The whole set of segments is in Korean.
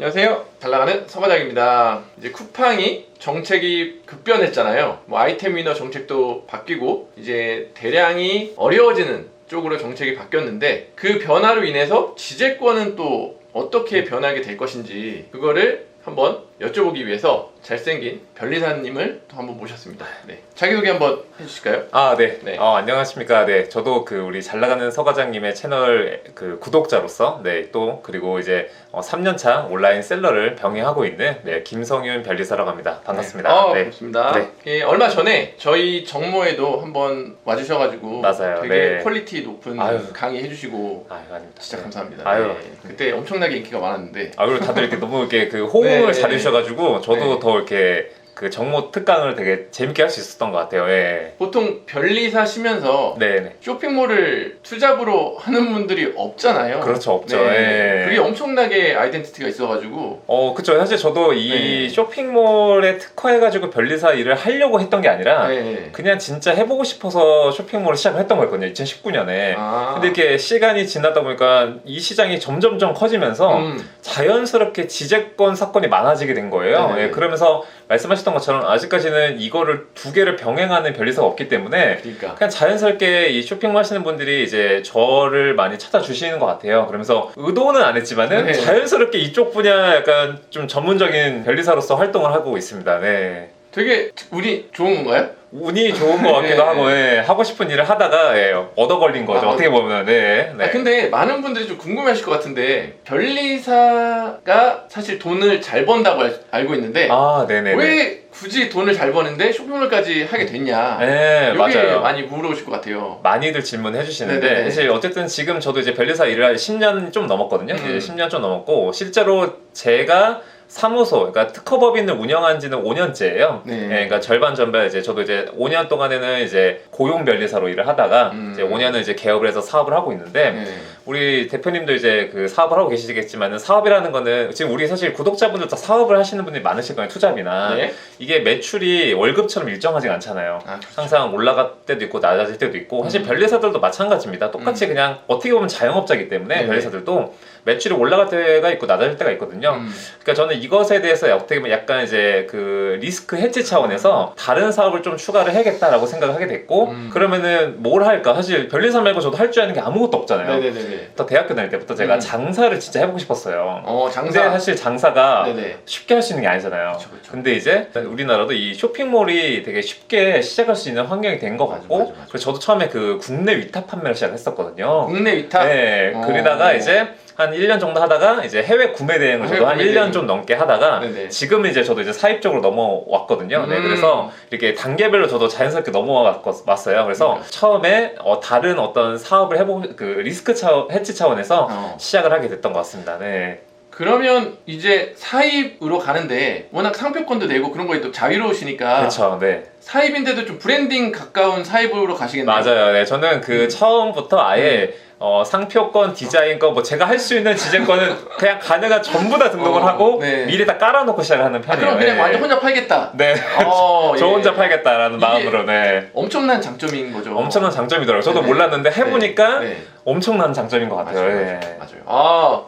안녕하세요. 잘 나가는 서과장입니다. 이제 쿠팡이 정책이 급변했잖아요. 뭐 아이템 위너 정책도 바뀌고 이제 대량이 어려워지는 쪽으로 정책이 바뀌었는데 그 변화로 인해서 지재권은 또 어떻게 변하게 될 것인지 그거를 한번 여쭤보기 위해서 잘생긴 변리사님을 또 한번 모셨습니다. 네. 자기소개 한번 해주실까요? 아, 네. 네. 어, 안녕하십니까. 네. 저도 그 우리 잘 나가는 서과장님의 채널 그 구독자로서 네, 또 그리고 이제 어, 3년차 온라인 셀러를 병행하고 있는 네, 김성윤 변리사라고 합니다. 반갑습니다. 네. 어, 네. 반갑습니다. 네. 예, 얼마 전에 저희 정모에도 한번 와주셔가지고 맞아요. 되게 네. 퀄리티 높은 아유. 강의 해주시고 아유, 아닙니다. 진짜 네. 감사합니다. 아유. 네. 그때 엄청나게 인기가 많았는데 아, 그리고 다들 이렇게 너무 이렇게 그 호응을 네. 잘해주셔 가지고 저도 네. 더 이렇게 그 정모 특강을 되게 재밌게 할 수 있었던 것 같아요. 예. 보통 변리사 쉬면서 네네. 쇼핑몰을 투잡으로 하는 분들이 없잖아요. 그렇죠. 없죠. 네. 예. 그게 엄청나게 아이덴티티가 있어가지고 어, 그쵸. 사실 저도 이 네. 쇼핑몰에 특화해가지고 변리사 일을 하려고 했던 게 아니라 네. 그냥 진짜 해보고 싶어서 쇼핑몰을 시작을 했던 거였거든요. 2019년에. 아. 근데 이렇게 시간이 지나다 보니까 이 시장이 점점점 커지면서 음. 자연스럽게 지재권 사건이 많아지게 된 거예요. 네. 예, 그러면서 말씀하셨던 것처럼 아직까지는 이거를 두 개를 병행하는 변리사가 없기 때문에 그러니까 그냥 자연스럽게 이 쇼핑몰 하시는 분들이 이제 저를 많이 찾아주시는 것 같아요. 그러면서 의도는 안 했지만은 네. 자연스럽게 이쪽 분야 약간 좀 전문적인 변리사로서 활동을 하고 있습니다. 네. 되게 운이 좋은 건가요? 운이 좋은 것 같기도 네. 하고 예, 하고 싶은 일을 하다가 예, 얻어 걸린 거죠. 아, 어떻게 보면 네. 네. 아, 근데 많은 분들이 좀 궁금해하실 것 같은데 변리사가 사실 돈을 잘 번다고 알, 알고 있는데 아, 네네. 왜 굳이 돈을 잘 버는데 쇼핑몰까지 하게 됐냐? 네, 이게 맞아요. 많이 물어보실 것 같아요. 많이들 질문해 주시는데 네네네. 사실 어쨌든 지금 저도 이제 변리사 일을 한 10년 좀 넘었거든요. 음. 이제 10년 좀 넘었고 실제로 제가 사무소, 그러니까 특허법인을 운영한 지는 5년째예요. 네. 그러니까 절반 전반 이제 저도 이제 5년 동안에는 이제 고용 변리사로 일을 하다가 음. 이제 5년은 이제 개업을 해서 사업을 하고 있는데 네. 우리 대표님도 이제 그 사업을 하고 계시겠지만은 사업이라는 거는 지금 우리 사실 구독자분들 다 사업을 하시는 분들이 많으실 거예요. 투잡이나 네. 이게 매출이 월급처럼 일정하지가 않잖아요. 아, 그렇죠. 항상 올라갈 때도 있고 낮아질 때도 있고 사실 음. 변리사들도 마찬가지입니다. 똑같이 그냥 어떻게 보면 자영업자이기 때문에 네네. 변리사들도 매출이 올라갈 때가 있고 낮아질 때가 있거든요. 음. 그러니까 저는 이것에 대해서 어떻게 보면 약간 이제 그 리스크 해지 차원에서 다른 사업을 좀 추가를 해야겠다라고 생각을 하게 됐고 음. 그러면은 뭘 할까? 사실 변리사 말고 저도 할 줄 아는 게 아무것도 없잖아요. 네네네. 또 대학교 다닐 때부터 제가 음. 장사를 진짜 해보고 싶었어요. 어 근데 장사. 사실 장사가 네네. 쉽게 할 수 있는 게 아니잖아요. 그쵸, 그쵸. 근데 이제 우리나라도 이 쇼핑몰이 되게 쉽게 시작할 수 있는 환경이 된것 맞아, 같고 맞아, 맞아. 그래서 저도 처음에 그 국내 위탁 판매를 시작했었거든요. 국내 위탁. 네, 어. 그러다가 이제 한 1년 정도 하다가 이제 해외 구매 대행을 저도 한 구매 1년 대행. 좀 넘게 하다가 네네. 지금은 이제 저도 이제 사입적으로 넘어왔거든요. 네, 음. 그래서 이렇게 단계별로 저도 자연스럽게 넘어왔어요. 그래서 그러니까. 처음에 어, 다른 어떤 사업을 해보 그 리스크 차원, 해치 차원에서 어. 시작을 하게 됐던 것 같습니다. 네. 그러면 이제 사입으로 가는데 워낙 상표권도 내고 그런 거에 또 자유로우시니까 그렇죠. 네. 사입인데도 좀 브랜딩 가까운 사입으로 가시겠네요. 맞아요. 네, 저는 그 음. 처음부터 아예 어, 상표권, 디자인권, 뭐 제가 할 수 있는 지재권은 그냥 가능한 전부 다 등록을 어, 하고 네. 미리 다 깔아놓고 시작하는 아, 편이에요. 그럼 그냥 네. 완전 혼자 팔겠다. 네, 어, 저 예. 혼자 팔겠다라는 마음으로 네. 엄청난 장점인 거죠. 엄청난 장점이더라고요. 저도 네네. 몰랐는데 해보니까 네, 네. 엄청난 장점인 것 같아요. 맞아요, 예. 맞아요. 아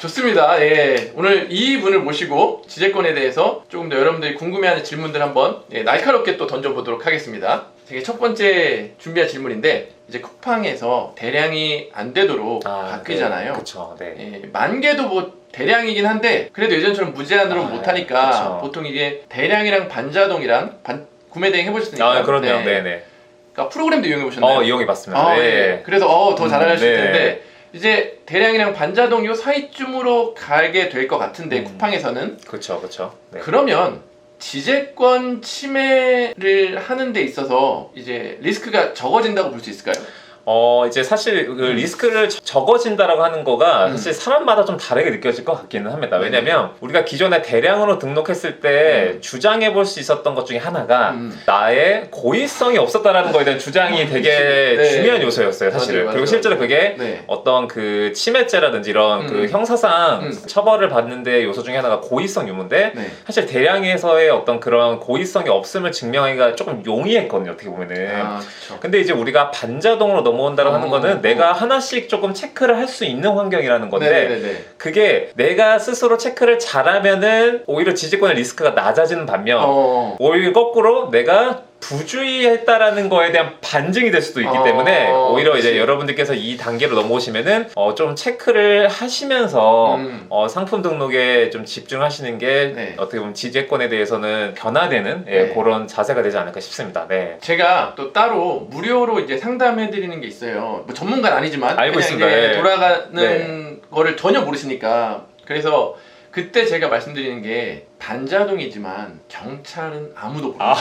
좋습니다. 예, 오늘 이 분을 모시고 지재권에 대해서 조금 더 여러분들이 궁금해하는 질문들 한번 예, 날카롭게 또 던져보도록 하겠습니다. 되게 첫 번째 준비한 질문인데 이제 쿠팡에서 대량이 안 되도록 바뀌잖아요. 그렇죠. 네. 예, 만 개도 뭐 대량이긴 한데 그래도 예전처럼 무제한으로 아, 못 하니까 그쵸. 보통 이게 대량이랑 반자동이랑 반, 구매 대행 해보셨으니까 아, 그럼요. 네. 네, 네. 그러니까 프로그램도 이용해 보셨나요? 어, 이용해 봤습니다. 아, 네. 예. 그래서 어, 더 음, 잘하실 네. 텐데 이제 대량이랑 반자동 요 사이쯤으로 가게 될 것 같은데 음. 쿠팡에서는 그렇죠, 그렇죠. 네. 그러면 지재권 침해를 하는 데 있어서 이제 리스크가 적어진다고 볼 수 있을까요? 어 이제 사실 그 리스크를 적- 적어진다라고 하는 거가 음. 사실 사람마다 좀 다르게 느껴질 것 같기는 합니다. 네네. 왜냐면 우리가 기존에 대량으로 등록했을 때 주장해 볼 수 있었던 것 중에 하나가 음. 나의 고의성이 없었다라는 거에 대한 주장이 되게 네. 중요한 요소였어요, 사실은. 맞아요, 맞아요, 그리고 실제로 그게 네. 어떤 그 침해죄라든지 이런 음. 그 형사상 음. 처벌을 받는데 요소 중에 하나가 고의성 유무인데 네. 사실 대량에서의 어떤 그런 고의성이 없음을 증명하기가 조금 용이했거든요, 어떻게 보면은. 아. 근데 이제 우리가 반자동으로 넘어온다고 하는 어, 거는 어. 내가 하나씩 조금 체크를 할 수 있는 환경이라는 건데 네네네. 그게 내가 스스로 체크를 잘하면은 오히려 지지권의 리스크가 낮아지는 반면 어. 오히려 거꾸로 내가 부주의했다라는 거에 대한 반증이 될 수도 있기 어, 때문에 오히려 이제 그치. 여러분들께서 이 단계로 넘어오시면은 어, 좀 체크를 하시면서 음. 어, 상품 등록에 좀 집중하시는 게 네. 어떻게 보면 지재권에 대해서는 변화되는 예, 네. 그런 자세가 되지 않을까 싶습니다. 네. 제가 또 따로 무료로 이제 상담해 드리는 게 있어요. 뭐 전문가는 아니지만 알고 그냥 있습니다. 이제 예. 돌아가는 네. 거를 전혀 모르시니까 그래서 그때 제가 말씀드리는 게 반자동이지만 경찰은 아무도 몰라. 아.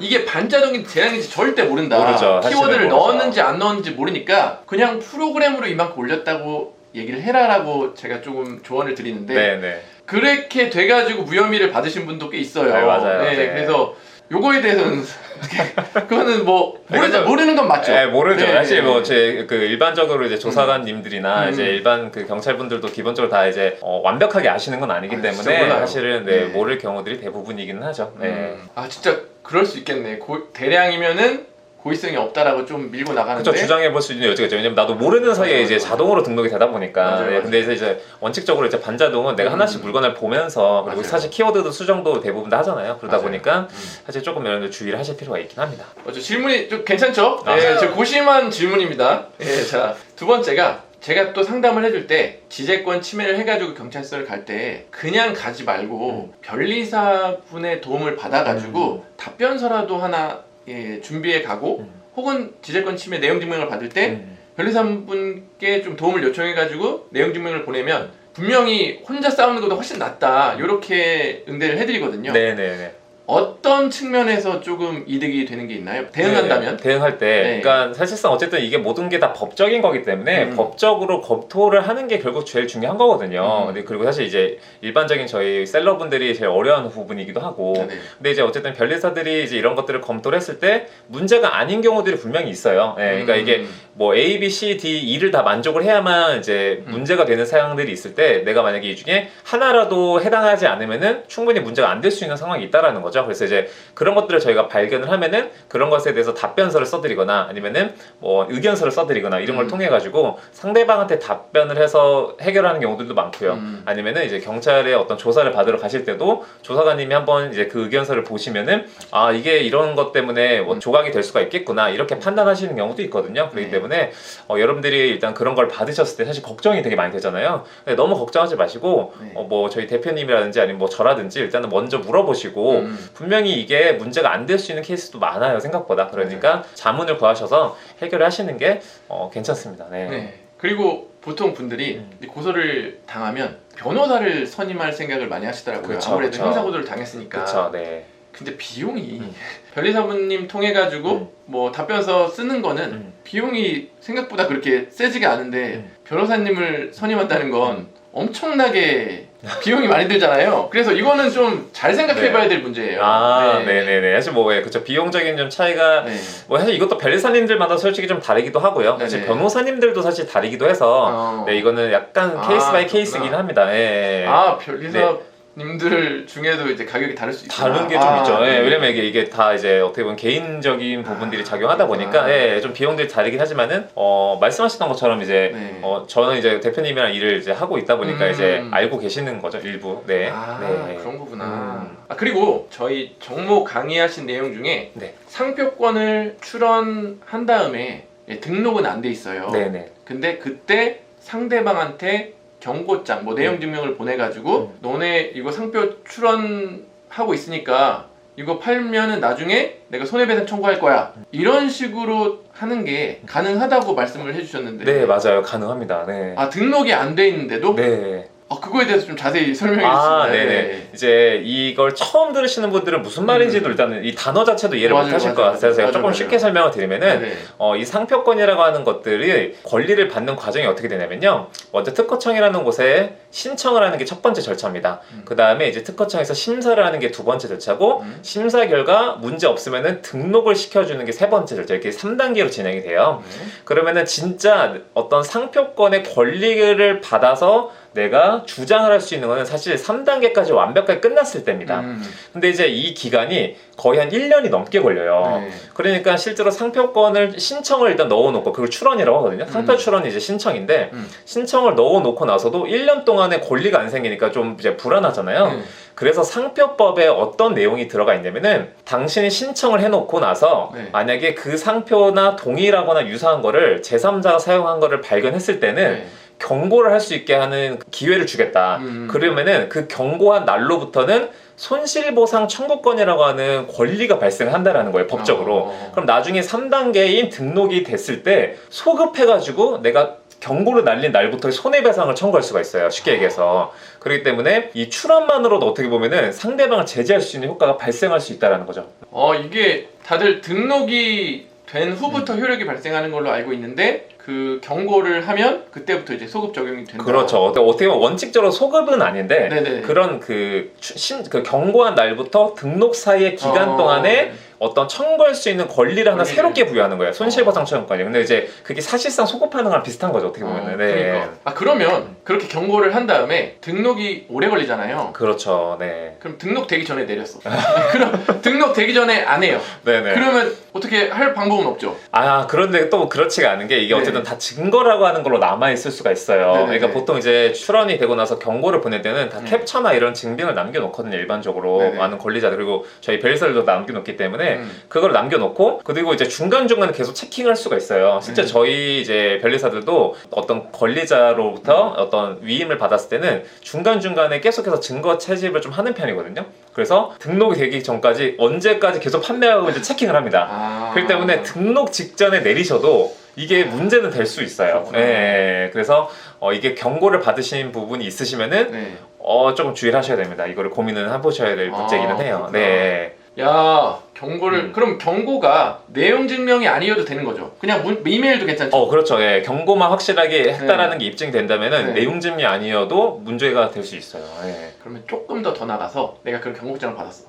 이게 반자동인지 대량인지 절대 모른다. 모르죠. 키워드를. 넣었는지 안 넣었는지 모르니까 그냥 프로그램으로 이만큼 올렸다고 얘기를 해라라고 제가 조금 조언을 드리는데 네, 네. 그렇게 돼가지고 무혐의를 받으신 분도 꽤 있어요. 네, 맞아요. 네, 네. 그래서 요거에 대해서는 그거는 뭐 모르, 그래서- 모르는 건 맞죠. 네, 모르죠. 네, 사실 네, 뭐 네. 제그 일반적으로 이제 조사관님들이나 음. 이제 일반 그 경찰분들도 기본적으로 다 이제 어, 완벽하게 아시는 건 아니기 아, 때문에. 사실은 네, 네. 모를 경우들이 대부분이기는 하죠. 네. 음. 아 진짜 그럴 수 있겠네. 고, 대량이면은 고의성이 없다라고 좀 밀고 나가는데. 그렇죠 주장해 볼 수 있는 여지가 있죠. 왜냐면 나도 모르는 사이에 이제. 자동으로 등록이 되다 보니까. 맞아요, 네, 맞아요. 근데 이제, 이제 원칙적으로 이제 반자동은 내가 음. 하나씩 물건을 보면서 그리고 맞아요. 사실 키워드도 수정도 대부분 다 하잖아요. 그러다. 보니까 음. 사실 조금 여러분들 주의를 하실 필요가 있긴 합니다. 어, 저 질문이 좀 괜찮죠? 아. 네, 저 고심한 질문입니다. 예, 자, 두 번째가 제가 또 상담을 해줄 때 지재권 침해를 해가지고 경찰서를 갈 때 그냥 가지 말고 변리사분의 도움을 받아가지고 답변서라도 하나 예, 준비해 가고 음. 혹은 지재권 침해 내용 증명을 받을 때 음. 변리사분께 좀 도움을 요청해 가지고 내용 증명을 보내면 분명히 혼자 싸우는 것보다 훨씬 낫다 이렇게 응대를 해드리거든요. 네네네. 어떤 측면에서 조금 이득이 되는 게 있나요? 대응한다면? 네, 대응할 때, 네. 그러니까 사실상 어쨌든 이게 모든 게 다 법적인 거기 때문에 음. 법적으로 검토를 하는 게 결국 제일 중요한 거거든요. 음. 근데 그리고 사실 이제 일반적인 저희 셀러분들이 제일 어려워하는 부분이기도 하고, 네. 근데 이제 어쨌든 변리사들이 이제 이런 것들을 검토를 했을 때 문제가 아닌 경우들이 분명히 있어요. 예, 그러니까 음. 이게 뭐 A, B, C, D, E를 다 만족을 해야만 이제 음. 문제가 되는 사항들이 있을 때 내가 만약에 이 중에 하나라도 해당하지 않으면은 충분히 문제가 안 될 수 있는 상황이 있다라는 거죠. 그래서 이제 그런 것들을 저희가 발견을 하면은 그런 것에 대해서 답변서를 써드리거나 아니면은 뭐 의견서를 써드리거나 이런 걸 음. 통해 가지고 상대방한테 답변을 해서 해결하는 경우들도 많고요. 음. 아니면은 이제 경찰에 어떤 조사를 받으러 가실 때도 조사관님이 한번 이제 그 의견서를 보시면은 아 이게 이런 것 때문에 뭐 음. 조각이 될 수가 있겠구나 이렇게 판단하시는 경우도 있거든요. 그렇기 네. 때문에 어, 여러분들이 일단 그런 걸 받으셨을 때 사실 걱정이 되게 많이 되잖아요. 너무 걱정하지 마시고 네. 어, 뭐 저희 대표님이라든지 아니면 뭐 저라든지 일단은 먼저 물어보시고 음. 분명히 이게 문제가 안 될 수 있는 케이스도 많아요 생각보다 그러니까 자문을 구하셔서 해결을 하시는 게 어, 괜찮습니다. 네. 네. 그리고 보통 분들이 음. 이 고소를 당하면 변호사를 선임할 생각을 많이 하시더라고요. 그쵸, 아무래도 그쵸. 형사 고소를 당했으니까. 그렇죠. 네. 근데 비용이 음. 변리사분님 통해 가지고 음. 뭐 답변서 쓰는 거는 음. 비용이 생각보다 그렇게 세지가 않은데 음. 변호사님을 선임한다는 건 엄청나게 비용이 많이 들잖아요. 그래서 이거는 좀 잘 생각해봐야 될 문제예요. 아, 네, 네, 네. 사실 뭐 예, 그쵸 비용적인 좀 차이가 네. 뭐 사실 이것도 변리사님들마다 솔직히 좀 다르기도 하고요. 사실 네네. 변호사님들도 사실 다르기도 해서 어. 네 이거는 약간 아, 케이스 바이 그렇구나. 케이스긴 합니다. 예. 예. 아 변리사 님들 중에도 이제 가격이 다를 수 있구나. 다른 게 좀 아, 있죠. 예, 네. 왜냐면 이게, 이게 다 이제 어떻게 보면 개인적인 부분들이 아, 작용하다 보니까. 예, 좀 비용들이 다르긴 하지만은 어, 말씀하셨던 것처럼 이제 네. 어, 저는 이제 대표님이랑 일을 이제 하고 있다 보니까 음. 이제 알고 계시는 거죠 일부. 네. 아 네. 그런 거구나. 음. 아 그리고 저희 정모 강의하신 내용 중에 네. 상표권을 출원한 다음에 예, 등록은 안 돼 있어요. 네네. 근데 그때 상대방한테 경고장, 뭐 내용 증명을 보내가지고 음. 너네 이거 상표 출원하고 있으니까 이거 팔면은 나중에 내가 손해배상 청구할 거야. 이런 식으로 하는 게 가능하다고 말씀을 해주셨는데. 네 맞아요 가능합니다. 네. 아 등록이 안 돼 있는데도? 네. 아 그거에 대해서 좀 자세히 설명해 주시면. 아, 네네. 이제 이걸 처음 들으시는 분들은 무슨 말인지도 음. 일단은 이 단어 자체도 이해를 못 하실 것. 같아서 제가 조금. 쉽게 설명을 드리면은 네네. 어, 이 상표권이라고 하는 것들이 권리를 받는 과정이 어떻게 되냐면요. 먼저 특허청이라는 곳에 신청을 하는 게 첫 번째 절차입니다. 음. 그 다음에 이제 특허청에서 심사를 하는 게 두 번째 절차고 음. 심사 결과 문제 없으면은 등록을 시켜주는 게 세 번째 절차 이렇게 3단계로 진행이 돼요. 네. 그러면은 진짜 어떤 상표권의 권리를 받아서 내가 주장을 할 수 있는 거는 사실 3단계까지 완벽하게 끝났을 때입니다. 음. 근데 이제 이 기간이 거의 한 1년이 넘게 걸려요. 네. 그러니까 실제로 상표권을 신청을 일단 넣어놓고 그걸 출원이라고 하거든요. 상표 음. 출원이 이제 신청인데 음. 신청을 넣어놓고 나서도 1년 동안의 권리가 안 생기니까 좀 이제 불안하잖아요. 네. 그래서 상표법에 어떤 내용이 들어가 있냐면은 당신이 신청을 해놓고 나서 네. 만약에 그 상표나 동일하거나 유사한 거를 제3자가 사용한 거를 발견했을 때는 네. 경고를 할 수 있게 하는 기회를 주겠다. 음. 그러면은 그 경고한 날로부터는 손실보상 청구권이라고 하는 권리가 발생한다라는 거예요, 법적으로. 어. 그럼 나중에 3단계인 등록이 됐을 때 소급해가지고 내가 경고를 날린 날부터 손해배상을 청구할 수가 있어요. 쉽게 얘기해서. 그렇기 때문에 이 출원만으로도 어떻게 보면은 상대방을 제재할 수 있는 효과가 발생할 수 있다라는 거죠. 어 이게 다들 등록이 된 후부터 효력이 발생하는 걸로 알고 있는데 그 경고를 하면 그때부터 이제 소급 적용이 된다. 그렇죠. 어떻게 어떻게 보면 원칙적으로 소급은 아닌데 네네. 그런 그, 추- 신, 그 경고한 날부터 등록 사이의 기간 어, 동안에 어떤 청구할 수 있는 권리를 하나 권리를. 새롭게 부여하는 거예요. 손실보상 청구권이. 근데 이제 그게 사실상 소급하는 거랑 비슷한 거죠. 어떻게 보면은. 어, 네. 그러니까. 아 그러면 그렇게 경고를 한 다음에 등록이 오래 걸리잖아요. 그렇죠. 네. 그럼 등록되기 전에 내렸어. 그럼 등록되기 전에 안 해요. 네네. 그러면 어떻게 할 방법은 없죠. 아 그런데 또 그렇지가 않은 게 이게 네. 어쨌든 다 증거라고 하는 걸로 남아 있을 수가 있어요. 네네네. 그러니까 보통 이제 출원이 되고 나서 경고를 보낼 때는 다 음. 캡처나 이런 증빙을 남겨놓거든요. 일반적으로 네네. 많은 권리자들 그리고 저희 벨설도 남겨놓기 때문에 음. 그걸 남겨놓고 그리고 이제 중간 중간에 계속 체킹할 수가 있어요. 실제 음. 저희 이제 변리사들도 어떤 권리자로부터 음. 어떤 위임을 받았을 때는 중간 중간에 계속해서 증거 채집을 좀 하는 편이거든요. 그래서 등록이 되기 전까지 언제까지 계속 판매하고 이제 체킹을 합니다. 아. 그렇기 때문에 등록 직전에 내리셔도 이게 문제는 될 수 있어요. 그렇구나. 예, 그래서 어, 이게 경고를 받으신 부분이 있으시면은 네. 어, 조금 주의를 하셔야 됩니다. 이거를 고민을 해보셔야 될 아, 문제이기는 해요. 그렇구나. 네. 야 경고를 음. 그럼 경고가 내용 증명이 아니어도 되는 거죠. 그냥 문, 이메일도 괜찮죠. 어, 그렇죠. 예, 경고만 확실하게 했다라는 게 입증된다면은 네. 내용 증명이 아니어도 문제가 될 수 있어요. 예. 그러면 조금 더 더 나가서 내가 그런 경고장을 받았어.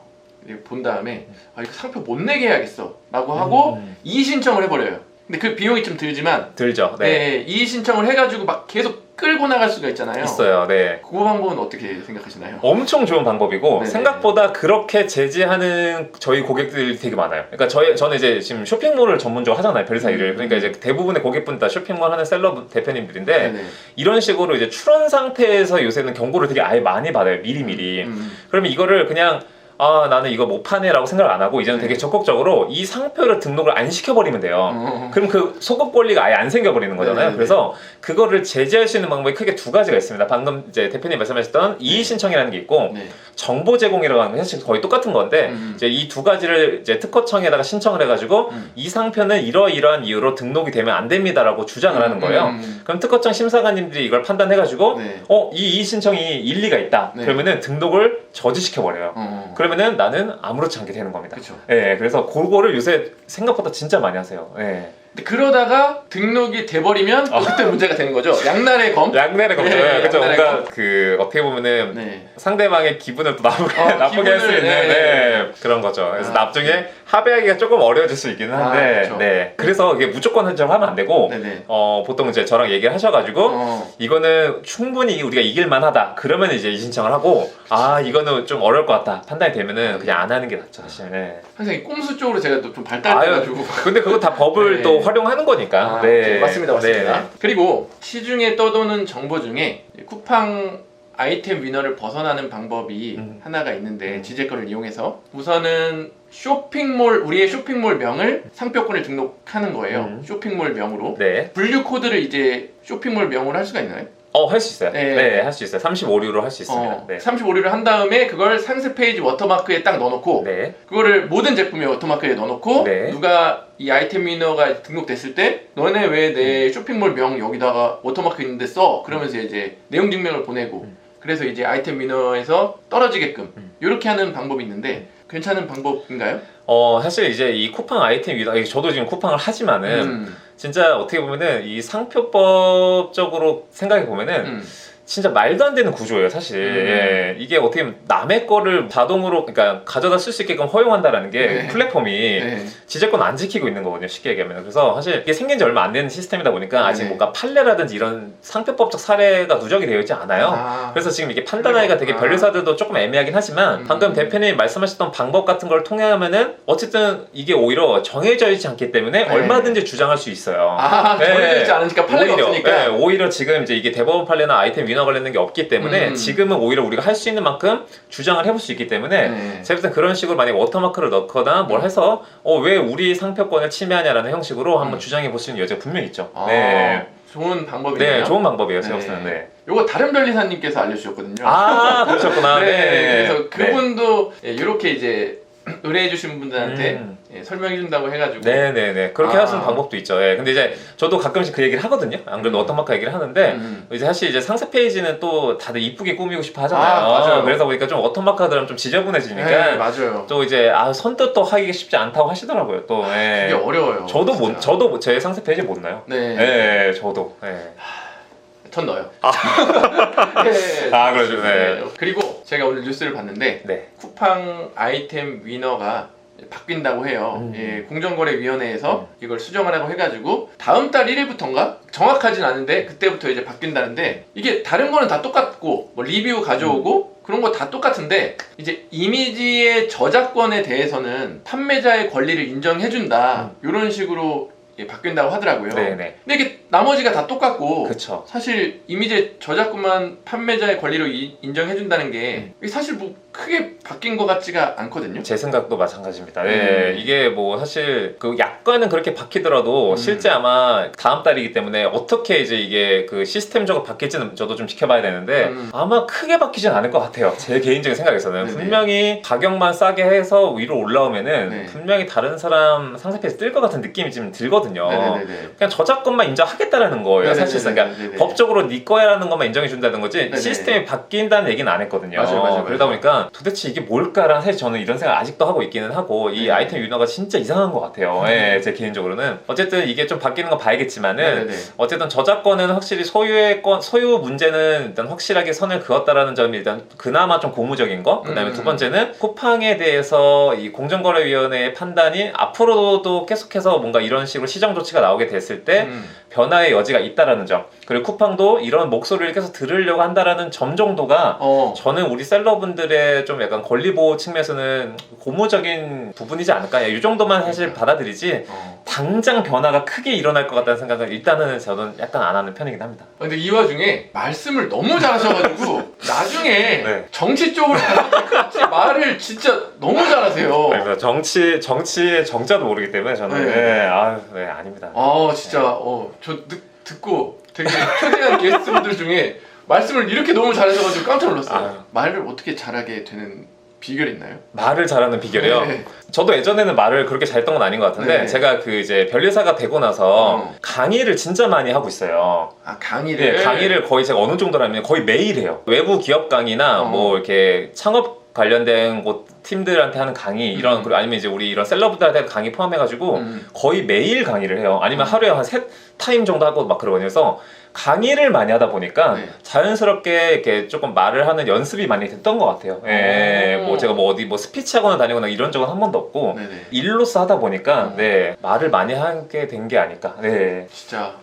이거 본 다음에 아 이거 상표 못 내게 해야겠어라고 하고 음, 이의 신청을 해버려요. 근데 그 비용이 좀 들지만 들죠. 네. 네. 이의 신청을 해가지고 막 계속 끌고 나갈 수가 있잖아요. 있어요. 네. 그 방법은 어떻게 생각하시나요? 엄청 좋은 방법이고 네네. 생각보다 그렇게 제지하는 저희 고객들이 되게 많아요. 그러니까 저희 저는 이제 지금 쇼핑몰을 전문적으로 하잖아요. 별사 일을. 음. 그러니까 이제 대부분의 고객분 다 쇼핑몰 하는 셀러 대표님들인데 네네. 이런 식으로 이제 출원 상태에서 요새는 경고를 되게 아예 많이 받아요. 미리 미리. 음. 그러면 이거를 그냥 아 나는 이거 못 파네라고 생각 안 하고 이제는 네. 되게 적극적으로 이 상표를 등록을 안 시켜버리면 돼요. 어. 그럼 그 소급 권리가 아예 안 생겨버리는 거잖아요. 네네네. 그래서 그거를 제재할 수 있는 방법이 크게 두 가지가 있습니다. 방금 이제 대표님 말씀하셨던 이의 신청이라는 게 있고 네. 정보 제공이라고 하는 게 사실 거의 똑같은 건데 음. 이제 이 두 가지를 이제 특허청에다가 신청을 해가지고 음. 이 상표는 이러이러한 이유로 등록이 되면 안 됩니다라고 주장을 하는 거예요. 음. 그럼 특허청 심사관님들이 이걸 판단해가지고 네. 어, 이 이의 신청이 일리가 있다. 네. 그러면은 등록을 저지시켜 버려요. 어. 그러면은 나는 아무렇지 않게 되는 겁니다. 그렇죠. 예, 그래서 그거를 요새 생각보다 진짜 많이 하세요. 예. 근데 그러다가 등록이 돼버리면 어. 그때 문제가 되는 거죠. 양날의 검. 양날의 검죠. 네, 그렇죠. 양날의 뭔가 그 어떻게 보면은 네. 상대방의 기분을 또 나쁘게, 어, 나쁘게 할 수 기분을, 있는 네. 네, 그런 거죠. 그래서 아, 나중에 합의하기가 조금 어려워질 수 있기는 아, 한데, 그렇죠. 네. 그래서 이게 무조건 선정하면 안 되고, 네 네. 어, 보통 이제 저랑 얘기를 하셔가지고, 어. 이거는 충분히 우리가 이길만 하다. 그러면 이제 이 신청을 하고, 아, 이거는 좀 어려울 것 같다. 판단이 되면은 그냥 안 하는 게 낫죠, 사실. 네. 항상 이 꼼수 쪽으로 제가 또 좀 발달돼가지고. 근데 그거 다 법을 네. 또 활용하는 거니까. 아, 네. 맞습니다, 맞습니다. 네. 그리고 시중에 떠도는 정보 중에 쿠팡 아이템 위너를 벗어나는 방법이 음. 하나가 있는데 음. 지재권을 이용해서 우선은 쇼핑몰 우리의 쇼핑몰 명을 상표권을 등록하는 거예요. 음. 쇼핑몰 명으로 네. 분류 코드를 이제 쇼핑몰 명으로 할 수가 있나요? 어, 할 수 있어요. 네. 네, 할 수 있어요. 35류로 할 수 있습니다. 어, 네. 35류를 한 다음에 그걸 상세 페이지 워터마크에 딱 넣어놓고 네. 그거를 모든 제품에 워터마크에 넣어놓고 네. 누가 이 아이템 위너가 등록됐을 때 너네 왜 음. 내 쇼핑몰 명 여기다가 워터마크 있는데 써 그러면서 이제 내용 증명을 보내고 음. 그래서 이제 아이템 위너에서 떨어지게끔 음. 이렇게 하는 방법이 있는데 괜찮은 방법인가요? 어, 사실 이제 이 쿠팡 아이템 위다 저도 지금 쿠팡을 하지만은 음, 진짜 어떻게 보면은 이 상표법적으로 생각해 보면은 음, 진짜 말도 안 되는 구조예요, 사실. 음. 예, 이게 어떻게 보면 남의 거를 자동으로 그러니까 가져다 쓸 수 있게끔 허용한다라는 게 네. 플랫폼이 네. 지재권 안 지키고 있는 거거든요, 쉽게 얘기하면. 그래서 사실 이게 생긴 지 얼마 안 되는 시스템이다 보니까 아직 네. 뭔가 판례라든지 이런 상표법적 사례가 누적이 되어 있지 않아요. 아. 그래서 지금 이게 판단하기가 되게 아. 변리사들도 조금 애매하긴 하지만 음. 방금 대표님이 말씀하셨던 방법 같은 걸 통해 하면은 어쨌든 이게 오히려 정해져 있지 않기 때문에 네. 얼마든지 주장할 수 있어요. 아, 정해져 있지 않으니까 판례가 오히려, 없으니까. 네, 오히려 지금 이제 이게 대법원 판례나 아이템 위너 관련된 게 없기 때문에 음. 지금은 오히려 우리가 할 수 있는 만큼 주장을 해볼 수 있기 때문에 네. 제가 볼땐 그런 식으로 만약에 워터마크를 넣거나 뭘 음. 해서 어, 왜 우리 상표권을 침해하냐라는 형식으로 한번 음. 주장해 볼 수 있는 여지가 분명히 있죠. 아, 네. 좋은 방법이네요. 네, 좋은 방법이에요. 제가 네. 네. 요거 다른 변리사님께서 알려주셨거든요. 아, 그러셨구나. 네, 그래서 네. 그분도 이렇게 이제 의뢰해 주신 분들한테 음. 예, 설명해 준다고 해가지고 네네네 그렇게 아. 하시는 방법도 있죠. 예. 근데 이제 저도 가끔씩 그 얘기를 하거든요. 안 그래도 음. 어떤 마크 얘기를 하는데 음. 이제 사실 이제 상세 페이지는 또 다들 이쁘게 꾸미고 싶어 하잖아요. 아, 맞아요. 그래서 보니까 좀 어떤 마크들은 좀 지저분해지니까 네, 맞아요. 또 이제 아 선뜻 또 하기 쉽지 않다고 하시더라고요. 또 예. 그게 어려워요. 저도 못 진짜. 저도 못- 제 상세 페이지 못 넣어요. 네, 예, 저도. 예. 전 넣어요. 네, 아, 그러죠. 네. 그리고 제가 오늘 뉴스를 봤는데 네. 쿠팡 아이템 위너가 바뀐다고 해요. 음. 예, 공정거래위원회에서 이걸 수정하라고 해가지고 다음 달 1일부터인가 정확하진 않은데 그때부터 이제 바뀐다는데 이게 다른 거는 다 똑같고 뭐 리뷰 가져오고 그런 거 다 똑같은데 이제 이미지의 저작권에 대해서는 판매자의 권리를 인정해준다 이런 식으로 예, 바뀐다고 하더라고요. 네네. 근데 이게 나머지가 다 똑같고 그쵸. 사실 이미지 저작권만 판매자의 권리로 이- 인정해준다는 게 음. 사실 뭐 크게 바뀐 것 같지가 않거든요. 제 생각도 마찬가지입니다. 음. 예, 이게 뭐 사실 그 약관은 그렇게 바뀌더라도 음. 실제 아마 다음 달이기 때문에 어떻게 이제 이게 그 시스템적으로 바뀔지는 저도 좀 지켜봐야 되는데 음. 아마 크게 바뀌진 않을 것 같아요. 제 개인적인 생각에서는 네네. 분명히 가격만 싸게 해서 위로 올라오면은 네. 분명히 다른 사람 상세 페이지 뜰 것 같은 느낌이 좀 들거든요. 네네네. 그냥 저작권만 인정하겠다라는 거예요. 네네네네. 사실상 그러니까 네네. 법적으로 네 거야라는 것만 인정해 준다는 거지 네네. 시스템이 바뀐다는 얘기는 안 했거든요. 맞아요, 맞아요, 그러다 맞아요. 보니까 도대체 이게 뭘까라는 사실 저는 이런 생각 아직도 하고 있기는 하고 이 네. 아이템 윤화가 진짜 이상한 것 같아요. 예, 제 개인적으로는 어쨌든 이게 좀 바뀌는 건 봐야겠지만은 네네네. 어쨌든 저작권은 확실히 소유의 건 소유 문제는 일단 확실하게 선을 그었다라는 점이 일단 그나마 좀 고무적인 거. 그다음에 음. 두 번째는 쿠팡에 대해서 이 공정거래위원회의 판단이 앞으로도 계속해서 뭔가 이런 식으로 시정 조치가 나오게 됐을 때 음. 변화의 여지가 있다라는 점. 그리고 쿠팡도 이런 목소리를 계속 들으려고 한다라는 점 정도가 어. 저는 우리 셀러분들의 좀 약간 권리 보호 측면에서는 고무적인 부분이지 않을까. 이 정도만 사실 받아들이지 어. 당장 변화가 크게 일어날 것 같다는 생각은 일단은 저는 약간 안 하는 편이긴 합니다. 근데 이 와중에 말씀을 너무 잘하셔가지고 나중에 네. 정치 쪽으로 같이 말을 진짜 너무 잘하세요. 아닙니다. 정치 정치의 정자도 모르기 때문에 저는 네. 네, 아유, 네 아닙니다. 아 진짜 어저 듣고 되게 초대한 게스트분들 중에 말씀을 이렇게 너무 잘하셔가지고 깜짝 놀랐어요. 아유. 말을 어떻게 잘하게 되는 비결 있나요? 말을 잘하는 비결이요. 네. 저도 예전에는 말을 그렇게 잘했던 건 아닌 것 같은데 네. 제가 그 이제 변리사가 되고 나서 어. 강의를 진짜 많이 하고 있어요. 아 강의를 네, 강의를 거의 제가 어느 정도라면 거의 매일 해요. 외부 기업 강의나 어. 뭐 이렇게 창업 관련된 곳 팀들한테 하는 강의 이런 음. 그리고 아니면 이제 우리 이런 셀러분들한테 하는 강의 포함해가지고 음. 거의 매일 강의를 해요. 아니면 음. 하루에 한 세 타임 정도 하고 막 그러거든요. 그래서 강의를 많이 하다 보니까 네. 자연스럽게 이렇게 조금 말을 하는 연습이 많이 됐던 것 같아요. 예, 오. 뭐 제가 뭐 어디 뭐 스피치 학원을 다니거나 이런 적은 한 번도 없고 네네. 일로서 하다 보니까 어. 네 말을 많이 하게 된 게 아닐까. 네. 진짜.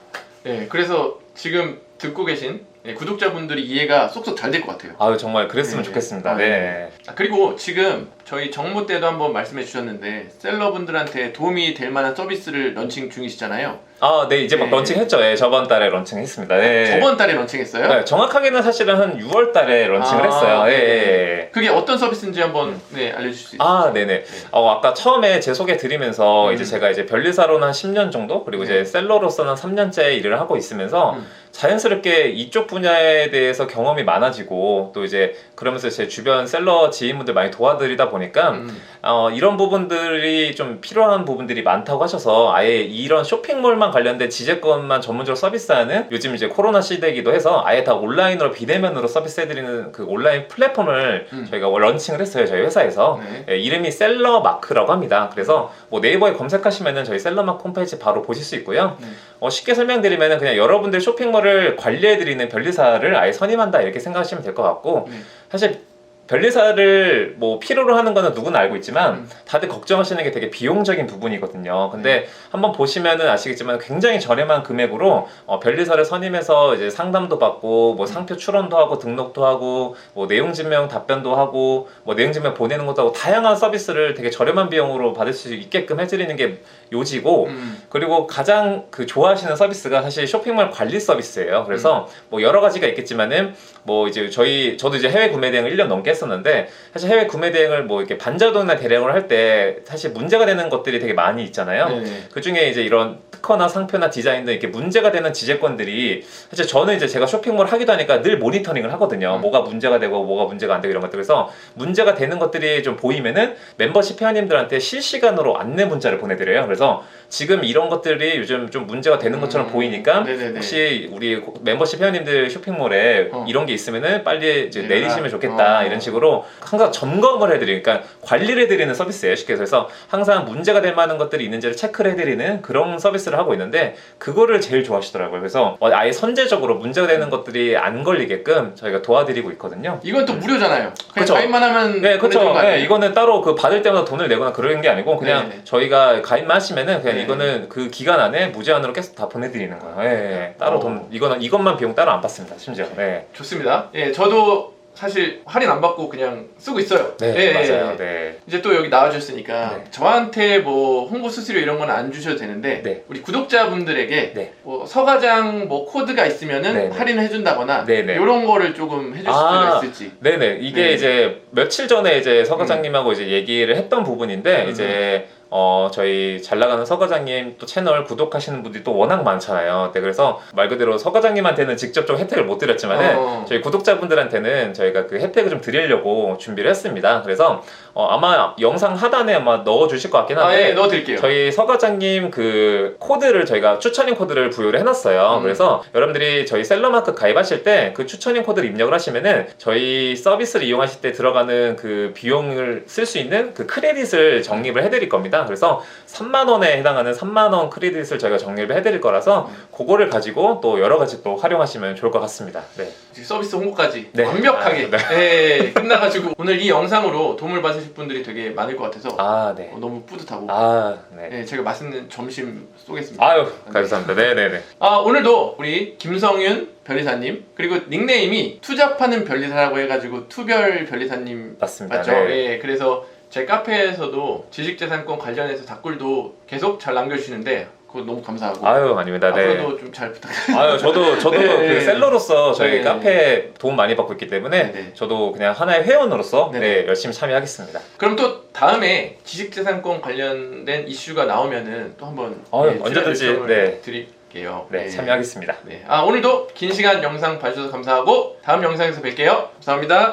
네, 그래서 지금 듣고 계신 네, 구독자분들이 이해가 쏙쏙 잘 될 것 같아요. 아유 정말 그랬으면 네. 좋겠습니다. 아, 네. 아, 그리고 지금 저희 정모 때도 한번 말씀해 주셨는데 셀러분들한테 도움이 될 만한 서비스를 런칭 중이시잖아요. 아, 네 이제 막 네. 런칭했죠. 예, 저번 달에 런칭했습니다. 네. 저번 달에 런칭했어요. 네, 정확하게는 사실은 한 6월 달에 런칭을 아, 했어요. 예, 네네. 예, 예. 그게 어떤 서비스인지 한번 네, 알려주실 수 있어요? 아, 네네. 어, 아까 처음에 제 소개 드리면서 음. 이제 제가 이제 변리사로는 한 10년 정도 그리고 네. 이제 셀러로서는 3년째 일을 하고 있으면서 음. 자연스럽게 이쪽 분야에 대해서 경험이 많아지고 또 이제 그러면서 제 주변 셀러 지인분들 많이 도와드리다 보니까 음. 어, 이런 부분들이 좀 필요한 부분들이 많다고 하셔서 아예 이런 쇼핑몰만 셀러만 관련된 지재권만 전문적으로 서비스하는 요즘 이제 코로나 시대이기도 해서 아예 다 온라인으로 비대면으로 서비스해드리는 그 온라인 플랫폼을 음. 저희가 런칭을 했어요 저희 회사에서 네. 예, 이름이 셀러마크라고 합니다. 그래서 뭐 네이버에 검색하시면은 저희 셀러마크 홈페이지 바로 보실 수 있고요. 네. 어, 쉽게 설명드리면은 그냥 여러분들 쇼핑몰을 관리해드리는 변리사를 아예 선임한다 이렇게 생각하시면 될 것 같고 네. 사실 변리사를 뭐 필요로 하는 거는 누구나 알고 있지만 음. 다들 걱정하시는 게 되게 비용적인 부분이거든요. 근데 한번 보시면은 아시겠지만 굉장히 저렴한 금액으로 어, 변리사를 선임해서 이제 상담도 받고 뭐 상표 출원도 하고 등록도 하고 뭐 내용 증명 답변도 하고 뭐 내용 증명 보내는 것도 하고 다양한 서비스를 되게 저렴한 비용으로 받을 수 있게끔 해드리는 게 요지고 음. 그리고 가장 그 좋아하시는 서비스가 사실 쇼핑몰 관리 서비스예요. 그래서 뭐 여러 가지가 있겠지만은 뭐 이제 저희 저도 이제 해외 구매 대행을 1년 넘게 했었는데 사실 해외 구매 대행을 뭐 이렇게 반자동이나 대량으로 할때 사실 문제가 되는 것들이 되게 많이 있잖아요. 네. 그 중에 이제 이런 특허나 상표나 디자인 등 이렇게 문제가 되는 지재권들이 사실 저는 이제 제가 쇼핑몰 하기도 하니까 늘 모니터링을 하거든요. 음. 뭐가 문제가 되고 뭐가 문제가 안 되고 이런 것들. 그래서 문제가 되는 것들이 좀 보이면은 멤버십 회원님들한테 실시간으로 안내 문자를 보내드려요. 그래서 지금 이런 것들이 요즘 좀 문제가 되는 것처럼 음. 보이니까 네네네. 혹시 우리 멤버십 회원님들 쇼핑몰에 어. 이런 게 있으면은 빨리 이제 내려라. 내리시면 좋겠다 어. 이런 식으로 항상 점검을 해드리니까 그러니까 관리를 해드리는 서비스예요 쉽게 해서 항상 문제가 될 만한 것들이 있는지를 체크를 해드리는 그런 서비스를 하고 있는데 그거를 제일 좋아하시더라고요 그래서 어, 아예 선제적으로 문제가 되는 것들이 안 걸리게끔 저희가 도와드리고 있거든요 이건 또 무료잖아요. 그냥 그쵸. 가입만 하면 네, 그렇죠. 네, 이거는 따로 그 받을 때마다 돈을 내거나 그런 게 아니고 그냥 네. 저희가 가입만 하시면은 그냥 네. 이거는 그 기간 안에 무제한으로 계속 다 보내드리는 거예요. 예, 예. 따로 어. 돈 이거는 이것만 비용 따로 안 받습니다. 심지어. 네, 좋습니다. 예, 저도 사실 할인 안 받고 그냥 쓰고 있어요. 네, 예, 맞아요. 예. 네, 이제 또 여기 나와주셨으니까 네. 저한테 뭐 홍보 수수료 이런 건 안 주셔도 되는데 네. 우리 구독자분들에게 네. 뭐 서가장 뭐 코드가 있으면은 네, 네. 할인을 해준다거나 네, 네. 이런 거를 조금 해주실 아. 수가 있을지. 네, 네. 이게 네. 이제 며칠 전에 이제 서 과장님하고 이제 얘기를 했던 부분인데 음. 이제 어 저희 잘 나가는 서 과장님 또 채널 구독하시는 분들이 또 워낙 많잖아요. 네, 그래서 말 그대로 서 과장님한테는 직접적 혜택을 못 드렸지만은 어. 저희 구독자분들한테는 저희가 그 혜택을 좀 드리려고 준비를 했습니다. 그래서 어, 아마 영상 하단에 아마 넣어 주실 것 같긴 아, 한데 예, 넣어드릴게요. 저희 서 과장님 그 코드를 저희가 추천인 코드를 부여를 해놨어요. 음. 그래서 여러분들이 저희 셀러마크 가입하실 때 그 추천인 코드를 입력을 하시면은 저희 서비스를 이용하실 때 들어가는 그 비용을 쓸 수 있는 그 크레딧을 적립을 해드릴 겁니다. 그래서 3만 원에 해당하는 3만 원 크레딧을 저희가 적립을 해드릴 거라서 음. 그거를 가지고 또 여러 가지 또 활용하시면 좋을 것 같습니다. 네. 서비스 홍보까지 네. 완벽하게 아, 예, 끝나가지고 오늘 이 영상으로 도움을 받으실 분들이 되게 많을 것 같아서 아, 네. 어, 너무 뿌듯하고 아, 네. 예, 제가 맛있는 점심 쏘겠습니다. 아유, 감사합니다. 네네네. 아 오늘도 우리 김성윤 변리사님 그리고 닉네임이 투잡하는 변리사라고 해가지고 투별 변리사님 맞습니다. 맞죠? 네. 예 그래서 제 카페에서도 지식재산권 관련해서 댓글도 계속 잘 남겨주시는데 그거 너무 감사하고 아유, 아닙니다. 네. 앞으로도 좀 잘 부탁드립니다. 아유 저도 저도 네, 그 네. 셀러로서 저희 네, 네. 카페에 도움 많이 받고 있기 때문에 네, 네. 저도 그냥 하나의 회원으로서 네, 네, 열심히 참여하겠습니다. 그럼 또 다음에 지식재산권 관련된 이슈가 나오면은 또 한번 아유, 예, 언제든지, 출연 네. 드릴게요. 네, 예. 참여하겠습니다. 네. 아 오늘도 긴 시간 영상 봐주셔서 감사하고 다음 영상에서 뵐게요. 감사합니다.